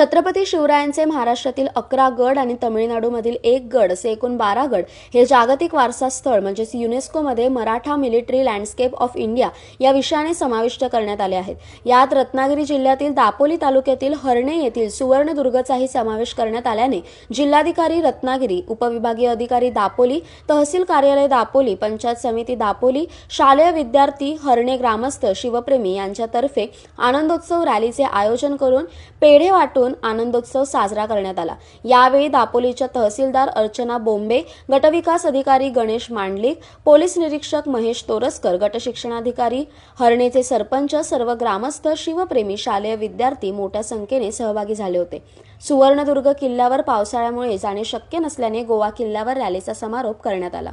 छत्रपती शिवरायांचे महाराष्ट्रातील अकरा गड आणि तमिळनाडूमधील एक गड असे एकूण बारा गड हे जागतिक वारसा स्थळ म्हणजेच युनेस्कोमध्ये Maratha military landscape of India या विषयाने समाविष्ट करण्यात आले आहेत. यात रत्नागिरी जिल्ह्यातील दापोली तालुक्यातील हरणे येथील सुवर्णदुर्गचाही समावेश करण्यात आल्याने जिल्हाधिकारी रत्नागिरी उपविभागीय अधिकारी दापोली तहसील कार्यालय दापोली पंचायत समिती दापोली शालेय विद्यार्थी हरणे ग्रामस्थ शिवप्रेमी यांच्यातर्फे आनंदोत्सव रॅलीचे आयोजन करून पेढे वाटून आनंदोत्सव साजरा करण्यात आला. यावेळी दापोलीच्या तहसीलदार अर्चना बोंबे गटविकास अधिकारी गणेश मांडलिक पोलीस निरीक्षक महेश तोरसकर गटशिक्षणाधिकारी हरणेचे सरपंच सर्व ग्रामस्थ शिवप्रेमी शालेय विद्यार्थी मोठ्या संख्येने सहभागी झाले होते. सुवर्णदुर्ग किल्ल्यावर पावसाळ्यामुळे जाणे शक्य नसल्याने गोवा किल्ल्यावर रॅलीचा समारोप करण्यात आला.